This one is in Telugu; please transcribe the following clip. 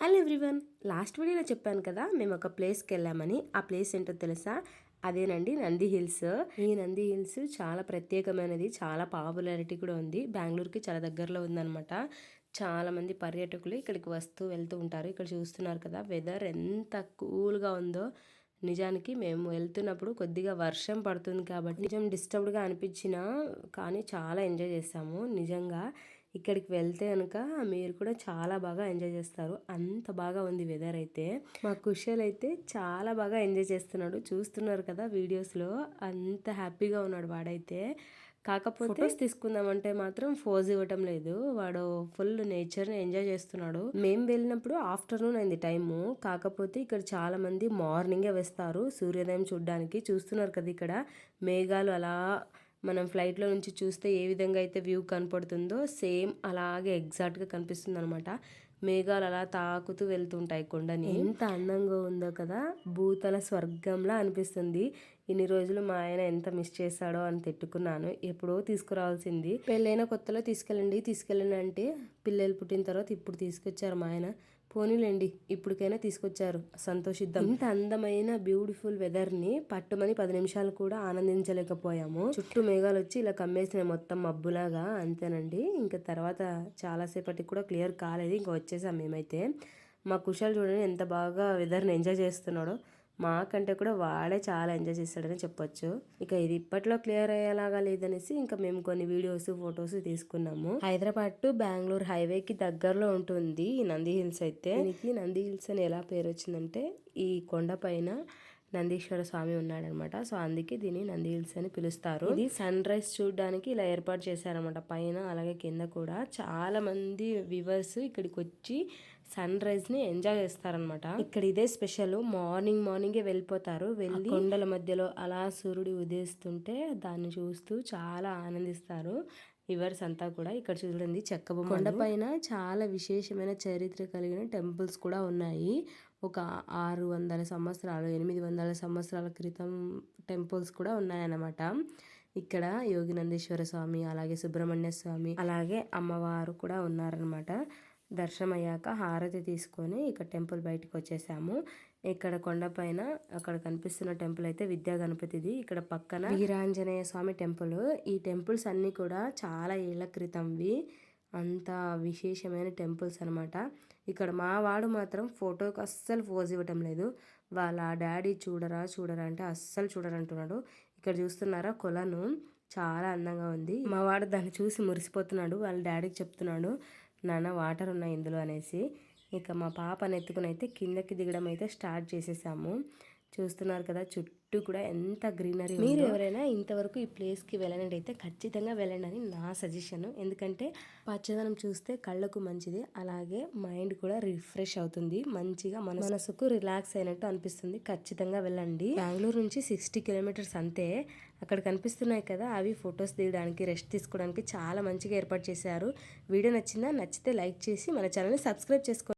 హలో ఎవ్రీవన్ లాస్ట్ వీడియోలో చెప్పాను కదా మేము ఒక ప్లేస్కి వెళ్ళామని. ఆ ప్లేస్ ఏంటో తెలుసా? అదేనండి నంది హిల్స్. ఈ నంది హిల్స్ చాలా ప్రత్యేకమైనది చాలా పాపులారిటీ కూడా ఉంది. బెంగళూరుకి చాలా దగ్గరలో ఉందన్నమాట. చాలామంది పర్యాటకులు ఇక్కడికి వస్తూ వెళ్తూ ఉంటారు. ఇక్కడ చూస్తున్నారు కదా వెదర్ ఎంత కూల్గా ఉందో. నిజానికి మేము వెళ్తున్నప్పుడు కొద్దిగా వర్షం పడుతుంది కాబట్టి నిజం డిస్టర్బ్డ్గా అనిపించినా కానీ చాలా ఎంజాయ్ చేసాము నిజంగా ఇక్కడికి వెళ్తే కనుక మీరు కూడా చాలా బాగా ఎంజాయ్ చేస్తారు. అంత బాగా ఉంది వెదర్ అయితే. మా కుషల్ అయితే చాలా బాగా ఎంజాయ్ చేస్తున్నాడు. చూస్తున్నారు కదా వీడియోస్లో అంత హ్యాపీగా ఉన్నాడు వాడైతే. కాకపోతే ఫొటోస్ తీసుకుందామంటే మాత్రం ఫోజ్ ఇవ్వటం లేదు. వాడు ఫుల్ నేచర్ని ఎంజాయ్ చేస్తున్నాడు. మేము వెళ్ళినప్పుడు ఆఫ్టర్నూన్ అయింది టైము కాకపోతే ఇక్కడ చాలా మంది మార్నింగే వేస్తారు. సూర్యోదయం చూడడానికి. చూస్తున్నారు కదా ఇక్కడ. మేఘాలు అలా మనం ఫ్లైట్లో నుంచి చూస్తే ఏ విధంగా అయితే వ్యూ కనపడుతుందో సేమ్ అలాగే ఎగ్జాక్ట్గా కనిపిస్తుంది అనమాట మేఘాలు అలా తాకుతూ వెళ్తుంటాయి కొండని. ఎంత అందంగా ఉందో కదా. భూతల స్వర్గంలా అనిపిస్తుంది. ఇన్ని రోజులు మా ఆయన ఎంత మిస్ చేశాడో అని తిట్టుకున్నాను. ఎప్పుడో తీసుకురావాల్సింది. పెళ్ళైన కొత్తలో తీసుకెళ్ళండి తీసుకెళ్ళండి అంటే పిల్లలు పుట్టిన తర్వాత ఇప్పుడు తీసుకొచ్చారు మా ఆయన. పోనీలేండి ఇప్పటికైనా తీసుకొచ్చారు. సంతోషిద్దాం. ఇంత అందమైన బ్యూటిఫుల్ వెదర్ని పట్టుమని పది నిమిషాలు కూడా ఆనందించలేకపోయాము. చుట్టూ మేఘాలు వచ్చి ఇలా కమ్మేసిన మొత్తం మబ్బులాగా అంతేనండి. ఇంకా తర్వాత చాలాసేపటికి కూడా క్లియర్ కాలేదు. ఇంకా వచ్చేసాం మేమైతే. మా కుషాలు చూడండి ఎంత బాగా వెదర్ని ఎంజాయ్ చేస్తున్నాడో. మాకంటే కూడా వాడే చాలా ఎంజాయ్ చేస్తాడని చెప్పొచ్చు. ఇక ఇది ఇప్పట్లో క్లియర్ అయ్యేలాగా లేదనేసి ఇంకా మేము కొన్ని వీడియోస్ ఫొటోస్ తీసుకున్నాము. హైదరాబాద్ టు బెంగళూరు హైవేకి దగ్గరలో ఉంటుంది ఈ నంది హిల్స్ అయితే. దీనికి నంది హిల్స్ అని ఎలా పేరు వచ్చిందంటే ఈ కొండ పైన నందీశ్వర స్వామి ఉన్నాడనమాట. సో అందుకే దీన్ని నంది హిల్స్ అని పిలుస్తారు. ఇది సన్ రైజ్ చూడడానికి ఇలా ఏర్పాటు చేశారనమాట. పైన అలాగే కింద కూడా చాలా మంది వివర్స్ ఇక్కడికి వచ్చి సన్ రైజ్ని ఎంజాయ్ చేస్తారనమాట. ఇక్కడ ఇదే స్పెషల్. మార్నింగ్ మార్నింగే వెళ్ళిపోతారు. వెళ్ళి కొండల మధ్యలో అలా సూర్యుడు ఉదయిస్తుంటే దాన్ని చూస్తూ చాలా ఆనందిస్తారు. వివర్స్ అంతా కూడా ఇక్కడ చూడండి చెక్క కొండ పైన చాలా విశేషమైన చరిత్ర కలిగిన టెంపుల్స్ కూడా ఉన్నాయి. ఒక ఆరు వందల సంవత్సరాలు ఎనిమిది వందల సంవత్సరాల క్రితం టెంపుల్స్ కూడా ఉన్నాయన్నమాట. ఇక్కడ యోగినందేశ్వర స్వామి అలాగే సుబ్రహ్మణ్య స్వామి అలాగే అమ్మవారు కూడా ఉన్నారనమాట దర్శనం అయ్యాక హారతి తీసుకొని ఇక్కడ టెంపుల్ బయటకు వచ్చేసాము. ఇక్కడ కొండపైన అక్కడ కనిపిస్తున్న టెంపుల్ అయితే విద్యా గణపతిది. ఇక్కడ పక్కన వీరాంజనేయ స్వామి టెంపుల్. ఈ టెంపుల్స్ అన్నీ కూడా చాలా ఏళ్ళ క్రితంవి. అంత విశేషమైన టెంపుల్స్ అనమాట ఇక్కడ మా వాడు మాత్రం ఫోటోకి అస్సలు పోజ్ ఇవ్వటం లేదు. వాళ్ళ డాడీ చూడరా చూడరా అంటే అస్సలు చూడరంటున్నాడు. ఇక్కడ చూస్తున్నారా? కొలను. చాలా అందంగా ఉంది. మా వాడు దాన్ని చూసి మురిసిపోతున్నాడు. వాళ్ళ డాడీకి చెప్తున్నాడు. నాన్న వాటర్ ఉన్నాయి ఇందులో అనేసి ఇక మా పాపను ఎత్తుకుని అయితే కిందకి దిగడం అయితే స్టార్ట్ చేసేసాము. చూస్తున్నారు కదా చుట్టూ కూడా ఎంత గ్రీనరీ మీరు ఎవరైనా ఇంతవరకు ఈ ప్లేస్కి వెళ్ళినట్టయితే ఖచ్చితంగా వెళ్ళండి అని నా సజెషన్ ఎందుకంటే పచ్చదనం చూస్తే కళ్ళకు మంచిది అలాగే మైండ్ కూడా రిఫ్రెష్ అవుతుంది మంచిగా మన మనసుకు రిలాక్స్ అయినట్టు అనిపిస్తుంది. ఖచ్చితంగా వెళ్ళండి. బెంగళూరు నుంచి సిక్స్టీ కిలోమీటర్స్ అంతే. అక్కడ కనిపిస్తున్నాయి కదా అవి ఫొటోస్ దిగడానికి రెస్ట్ తీసుకోవడానికి చాలా మంచిగా ఏర్పాటు చేశారు. వీడియో నచ్చిందా? నచ్చితే లైక్ చేసి మన ఛానల్ని సబ్స్క్రైబ్ చేసుకోండి